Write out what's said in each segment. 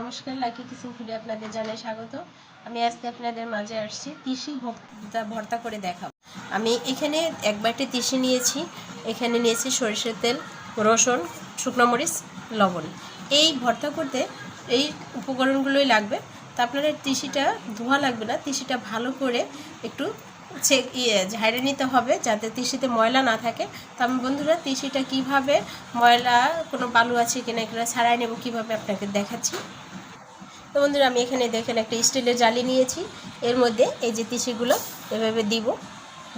নমস্কার, lucky kitchen ফুডে আপনাদের জানাই স্বাগত। আমি আজকে আপনাদের মাঝে আসছি তিসি ভর্তা ভর্তা করে দেখাবো। আমি এখানে এক বাটি তিসি নিয়েছি, এখানে নিয়েছি সরিষার তেল, রসুন, শুকনো মরিচ, লবণ। এই ভর্তা করতে এই উপকরণগুলোই লাগবে। তা আপনারা তিসিটা, ধোয়া লাগবে না, তিসিটা ভালো করে একটু ইয়ে ঝাড়ে নিতে হবে যাতে তিসিতে ময়লা না থাকে। তো আমি বন্ধুরা, তিসিটা কীভাবে ময়লা কোনো বালু আছে কিনা এগুলো ছাড়াই নেব, কীভাবে আপনাকে দেখাচ্ছি। তো বন্ধুরা, আমি এখানে দেখেন একটা স্টিলের জালি নিয়েছি। এর মধ্যে এই যে তিসিগুলো এভাবে দিব,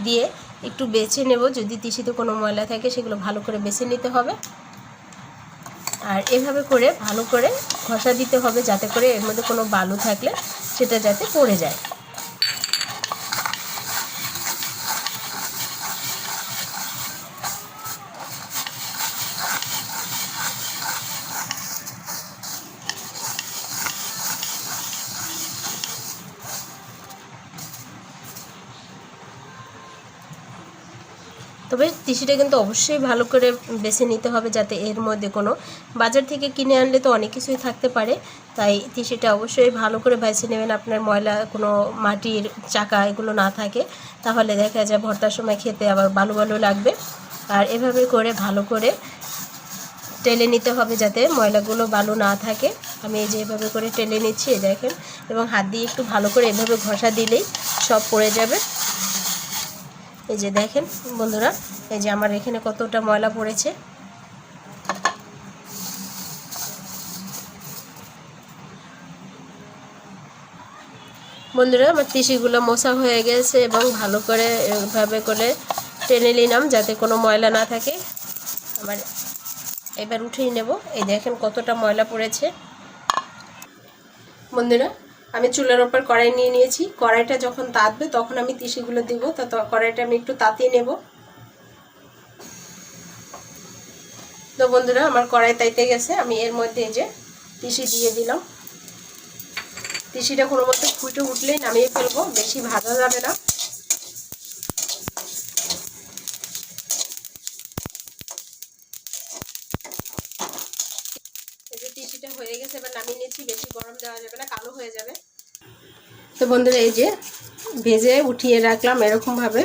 দিয়ে একটু বেছে নেব। যদি তিসিতে কোনো ময়লা থাকে, সেগুলো ভালো করে বেছে নিতে হবে। আর এভাবে করে ভালো করে ঘষা দিতে হবে, যাতে করে এর মধ্যে কোনো বালু থাকলে সেটা যাতে পড়ে যায়। তবে তিসিটা কিন্তু অবশ্যই ভালো করে বেছে নিতে হবে যাতে এর মধ্যে কোনো বাজার থেকে কিনে আনলে তো অনেক কিছুই থাকতে পারে। তাই তিসিটা অবশ্যই ভালো করে বেছে নেবেন আপনার ময়লা, কোনো মাটির চাকা এগুলো না থাকে। তাহলে দেখা যায় ভর্তার সময় খেতে আবার ভালো ভালো লাগবে। আর এভাবে করে ভালো করে টেলে নিতে হবে যাতে ময়লাগুলো বালু না থাকে। আমি এই যে এভাবে করে টেলে নিচ্ছি দেখেন। এবং হাত দিয়ে একটু ভালো করে এভাবে ঘষা দিলেই সব পড়ে যাবে। এই যে দেখেন বন্ধুরা, এই যে আমার এখানে কতটা ময়লা পড়েছে। বন্ধুরা, আমার তিসিগুলো মশা হয়ে গেছে এবং ভালো করে এভাবে করে টেনে নিলাম যাতে কোনো ময়লা না থাকে। আমার এবার উঠিয়ে নেব। এই দেখেন কতটা ময়লা পড়েছে। বন্ধুরা আমি চুলার ওপর কড়াই নিয়ে নিয়েছি। কড়াইটা যখন তাতবে, তখন আমি তিসিগুলো দিব। তা কড়াইটা আমি একটু তাতিয়ে নেব। তো বন্ধুরা, আমার কড়াই তাইতে গেছে। আমি এর মধ্যে যে তিসি দিয়ে দিলাম। তিসিটা কোনো মতো ফুটে উঠলেই নামিয়ে ফেলব। বেশি ভাজা যাবে না তিসিটা হয়ে গেছে এবার নামিয়ে নিচ্ছি বেশি গরম কালো হয়ে যাবে। তো বন্ধুরা, এই যে ভেজে উঠিয়ে রাখলাম এরকমভাবে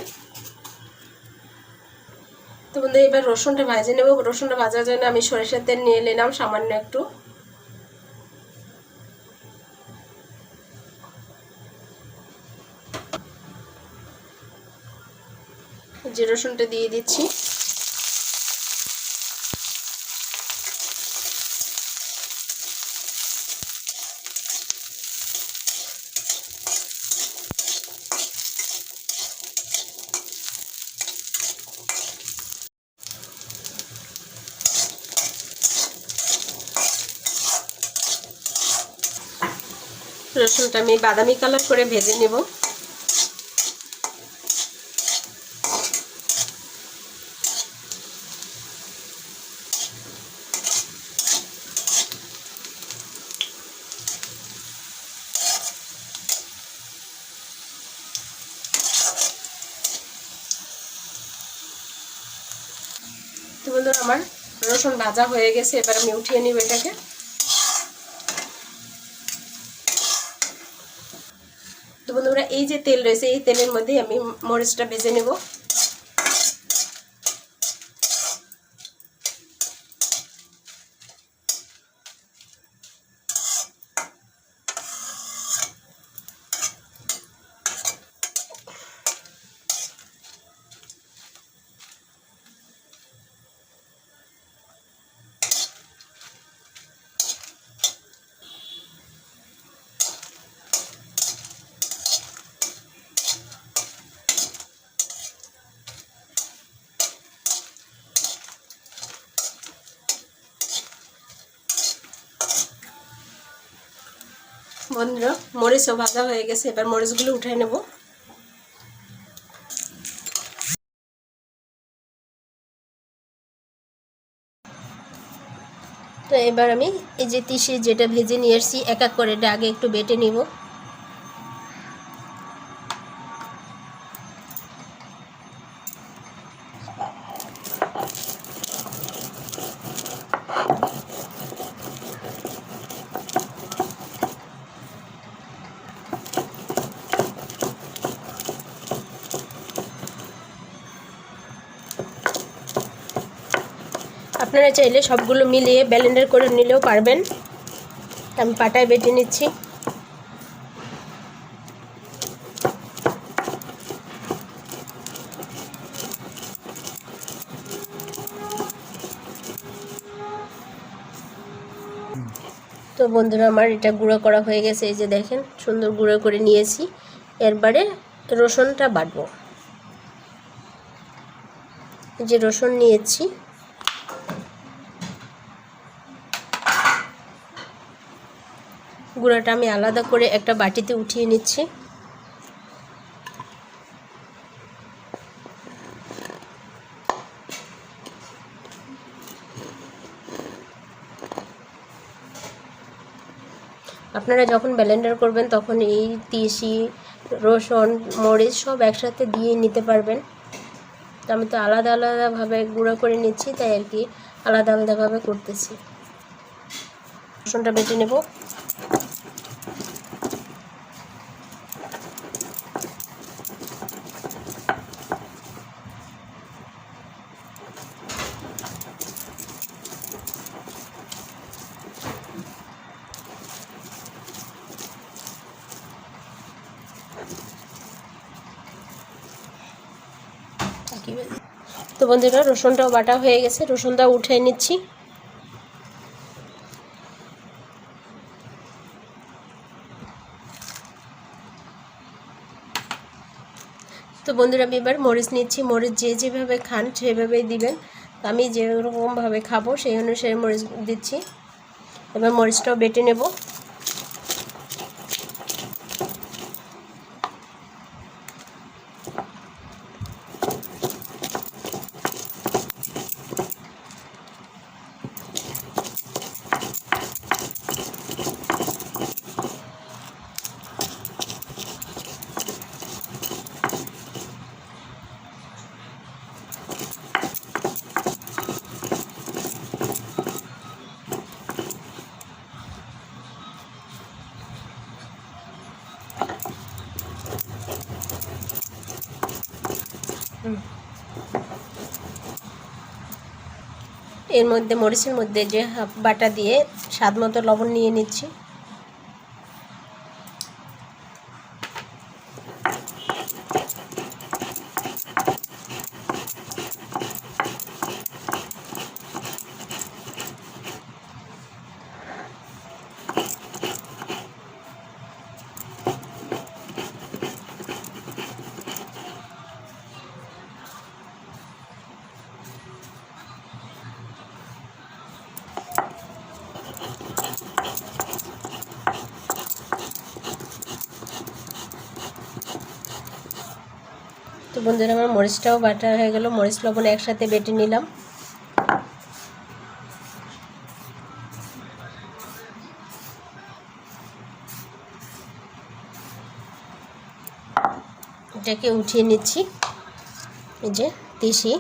তো বন্ধু এবার রসুনটা ভাজে নেব। রসুনটা ভাজার জন্য আমি সরিষার তেল নিয়ে নিলাম, সামান্য একটু। যে রসুনটা দিয়ে দিচ্ছি। রসুনটা আমি বাদামি কালার করে ভেজে নেব। বন্ধুরা, আমার রসুন ভাজা হয়ে গেছে, এবার আমি উঠিয়ে নিব এটাকে তো বন্ধুরা এই যে তেল রয়েছে এই তেলের মধ্যে আমি মরিচটা ভেজে নেব। বন্ধুরা মরিচও ভাজা হয়ে গেছে, এবার মরিচগুলো উঠে নেব। তো এবার আমি এই যে তিসি যেটা ভেজে নিয়ে এসেছি এক এক করে এটা আগে একটু বেটে নিব। আপনারা চাইলে সবগুলো মিলিয়ে ব্যালেন্ডার করে নিলেও পারবেন। আমি পাটায় বেটে নিচ্ছি। তো বন্ধুরা, আমার এটা গুঁড়ো করা হয়ে গেছে, এই যে দেখেন, সুন্দর গুঁড়ো করে নিয়েছি। এরবারে রসুনটা বাটবো। যে রসুন নিয়েছি। গুঁড়োটা আমি আলাদা করে একটা বাটিতে উঠিয়ে নিচ্ছি। আপনারা যখন ব্লেন্ডার করবেন তখন এই তিসি, রসুন, মরিচ সব একসাথে দিয়ে নিতে পারবেন। আমি তো আলাদা আলাদাভাবে গুঁড়ো করে নিচ্ছি, তাই আর কি আলাদা আলাদাভাবে করতেছি। রসুনটা বেটে নেব তো বন্ধুরা, রসুনটাও বাটা হয়ে গেছে। রসুনটা উঠে নিচ্ছি। তো বন্ধুরা, আমি এবার মরিচ নিচ্ছি। মরিচ যে যেভাবে খান, সেভাবেই দিবেন। আমি যেরকমভাবে খাব, সেই অনুসারে মরিচ দিচ্ছি। এবার মরিচটাও বেটে নেব। এর মধ্যে মরিচের মধ্যে যে হাফ বাটা দিয়ে স্বাদ মতো লবণ নিয়ে নিচ্ছি। বন্ধুরা, আমার মরিচটাও বাটা হয়ে গেল। মরিচ, লবণ একসাথে বেটে নিলাম। এটাকে উঠিয়ে নিচ্ছি। এই যে, তিসি,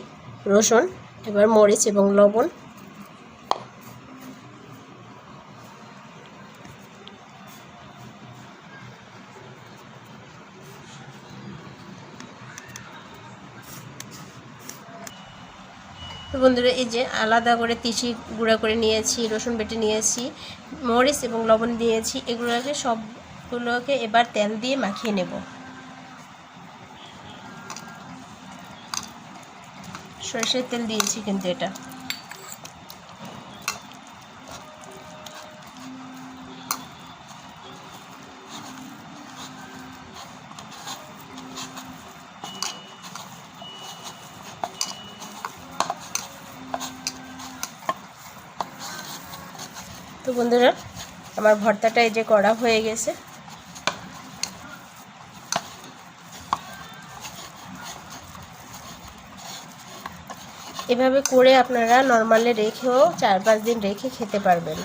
রসুন, এবার মরিচ এবং লবণ। তো বন্ধুরা, এই যে আলাদা করে তিসি গুঁড়া করে নিয়েছি, রসুন বেটে নিয়েছি, মরিচ এবং লবণ দিয়েছি, এগুলোকে সবগুলোকে এবার তেল দিয়ে মাখিয়ে নেব। সরষের তেল দিয়েছি কিন্তু এটা। তো বন্ধুরা, আমার ভর্তাটা এই যে করা হয়ে গেছে। এভাবে করে আপনারা নর্মালে রেখেও চার পাঁচ দিন রেখে খেতে পারবেন।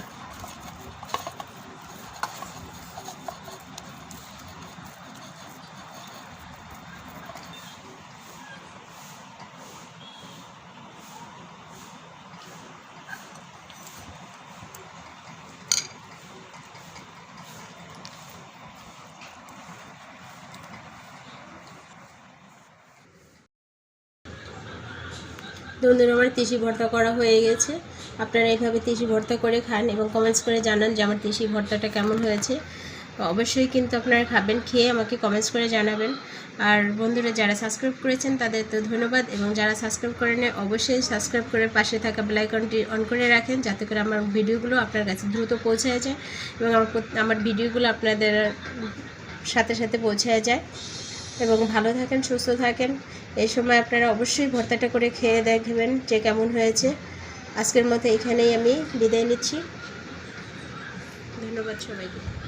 বন্ধুরা আমার তিসি ভর্তা করা হয়ে গেছে। আপনারা এইভাবে তিসি ভর্তা করে খান এবং কমেন্টস করে জানান যে আমার তিসি ভর্তাটা কেমন হয়েছে। অবশ্যই কিন্তু আপনারা খাবেন, খেয়ে আমাকে কমেন্টস করে জানাবেন। আর বন্ধুরা, যারা সাবস্ক্রাইব করেছেন তাদের তো ধন্যবাদ এবং যারা সাবস্ক্রাইব করেন অবশ্যই সাবস্ক্রাইব করে পাশে থাকা বেলাইকনটি অন করে রাখেন যাতে করে আমার ভিডিওগুলো আপনার কাছে দ্রুত পৌঁছায় যায় এবং আমার আমার ভিডিওগুলো আপনাদের সাথে সাথে পৌঁছায় যায়। এবং ভালো থাকেন, সুস্থ থাকেন। এই সময় আপনারা অবশ্যই ভর্তাটা করে খেয়ে দেখবেন যে কেমন হয়েছে। আজকের মতো এখানেই আমি বিদায় নিচ্ছি। ধন্যবাদ সবাইকে।